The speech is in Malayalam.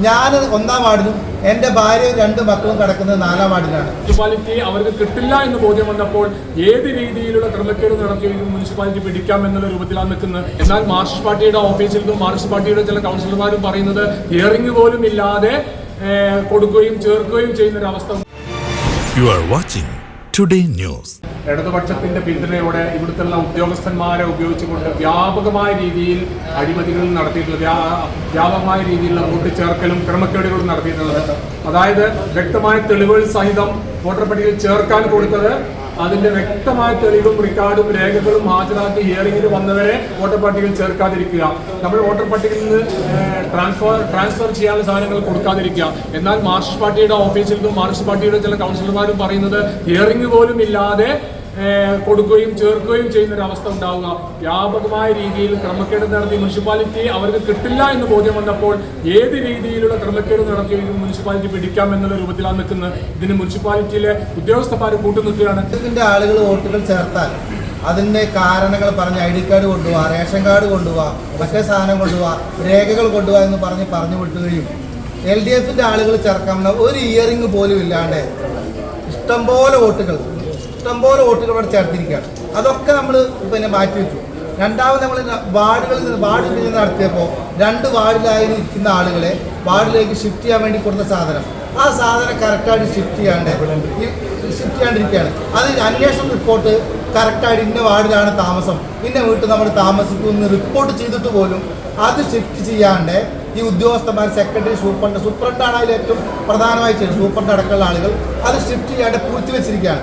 ഞാൻ ഒന്നാം വാർഡിലും എന്റെ ഭാര്യയും രണ്ട് മക്കളും കിടക്കുന്നത് നാലാം വാർഡിലാണ് മുനിസിപ്പാലിറ്റി അവർക്ക് കിട്ടില്ല എന്ന് ബോധ്യം വന്നപ്പോൾ ഏത് രീതിയിലുള്ള ക്രമക്കേട് നടത്തിയെങ്കിലും മുനിസിപ്പാലിറ്റി പിടിക്കാം എന്നുള്ള രൂപത്തിലാണ് നിൽക്കുന്നത് എന്നാൽ മാർക്സിസ്റ്റ് പാർട്ടിയുടെ ഓഫീസിലും നിന്നും മാർക്സിസ്റ്റ് പാർട്ടിയുടെ ചില കൗൺസിലർമാരും പറയുന്നത് ഹിയറിംഗ് പോലും ഇല്ലാതെ കൊടുക്കുകയും ചേർക്കുകയും ചെയ്യുന്ന ഒരു അവസ്ഥ you are watching today News. ഇടതുപക്ഷത്തിന്റെ പിന്തുണയോടെ ഇവിടുത്തെ ഉദ്യോഗസ്ഥന്മാരെ ഉപയോഗിച്ചുകൊണ്ട് വ്യാപകമായ രീതിയിൽ അഴിമതികൾ നടത്തിയിട്ടുള്ളത് വ്യാ- വ്യാപകമായ രീതിയിലുള്ള ചേർക്കലും ക്രമക്കേടുകളും നടത്തിയിട്ടുള്ളത്. അതായത് വ്യക്തമായ തെളിവുകൾ സഹിതം വോട്ടർ പട്ടികയിൽ ചേർക്കാൻ കൊടുത്തത് അതിന്റെ വ്യക്തമായ തെളിവും റിക്കാർഡും രേഖകളും ഹാജരാക്കി ഹിയറിംഗിൽ വന്നവരെ വോട്ടർ പട്ടികയിൽ ചേർക്കാതിരിക്കുക. നമ്മൾ വോട്ടർ പട്ടികയിൽ നിന്ന് ട്രാൻസ്ഫർ ട്രാൻസ്ഫർ ചെയ്യാനുള്ള സാധനങ്ങൾ കൊടുക്കാതിരിക്കുക. എന്നാൽ മാർക്സിസ്റ്റ് പാർട്ടിയുടെ ഓഫീസിൽ നിന്നും മാർക്സിസ്റ്റ് പാർട്ടിയുടെ ചില കൗൺസിലർമാരും പറയുന്നത് ഹിയറിംഗ് പോലും ഇല്ലാതെ കൊടുക്കുകയും ചേർക്കുകയും ചെയ്യുന്ന ഒരു അവസ്ഥ ഉണ്ടാവുക. വ്യാപകമായ രീതിയിൽ ക്രമക്കേട് നടത്തി മുനിസിപ്പാലിറ്റി അവർക്ക് കിട്ടില്ല എന്ന് ബോധ്യം വന്നപ്പോൾ ഏത് രീതിയിലുള്ള ക്രമക്കേട് നടത്തിയെങ്കിലും മുനിസിപ്പാലിറ്റി പിടിക്കാം എന്നുള്ള രൂപത്തിലാണ് നിൽക്കുന്നത്. ഇതിന് മുനിസിപ്പാലിറ്റിയിലെ ഉദ്യോഗസ്ഥന്മാർ കൂട്ടുനിൽക്കുകയാണ്. ഇതിന്റെ ആളുകൾ വോട്ടുകൾ ചേർത്താൽ അതിന്റെ കാരണങ്ങൾ പറഞ്ഞ് ഐ ഡി കാർഡ് കൊണ്ടുപോവാ റേഷൻ കാർഡ് കൊണ്ടുപോവാ മറ്റേ സാധനം കൊണ്ടുപോവാ രേഖകൾ കൊണ്ടുപോവാ എന്ന് പറഞ്ഞ് പറഞ്ഞു വിട്ടുകയും എൽ ഡി എഫിന്റെ ആളുകൾ ചേർക്കാമെന്ന ഒരു ഇയറിംഗ് പോലും ഇല്ലാണ്ട് ഇഷ്ടംപോലെ വോട്ടുകൾ ഇഷ്ടംപോലെ വോട്ടുകൾ ഇവിടെ ചേർത്തിരിക്കുകയാണ്. അതൊക്കെ നമ്മൾ പിന്നെ മാറ്റി വെച്ചു. രണ്ടാമത് നമ്മൾ വാർഡുകളിൽ നിന്ന് വാർഡ് വിഭജനം നടത്തിയപ്പോൾ രണ്ട് വാർഡിലായി ഇരിക്കുന്ന ആളുകളെ വാർഡിലേക്ക് ഷിഫ്റ്റ് ചെയ്യാൻ വേണ്ടി കൊടുത്ത സാധനം. ആ സാധനം കറക്റ്റായിട്ട് ഷിഫ്റ്റ് ചെയ്യാണ്ട് ഷിഫ്റ്റ് ചെയ്യാണ്ടിരിക്കുകയാണ്. അത് അന്വേഷണ റിപ്പോർട്ട് കറക്റ്റായിട്ട് ഇന്ന വാർഡിലാണ് താമസം ഇന്ന വീട്ടിൽ നമ്മൾ താമസിക്കും എന്ന് റിപ്പോർട്ട് ചെയ്തിട്ട് പോലും അത് ഷിഫ്റ്റ് ചെയ്യാണ്ട് ഈ ഉദ്യോഗസ്ഥന്മാർ സെക്രട്ടറി സൂപ്രണ്ട് സൂപ്രണ്ടാണ് അതിൽ ഏറ്റവും പ്രധാനമായി ചെയ്യുന്നത് സൂപ്രണ്ട് അടക്കമുള്ള ആളുകൾ അത് ഷിഫ്റ്റ് ചെയ്യാണ്ട് പൂഴ്ത്തി വെച്ചിരിക്കുകയാണ്.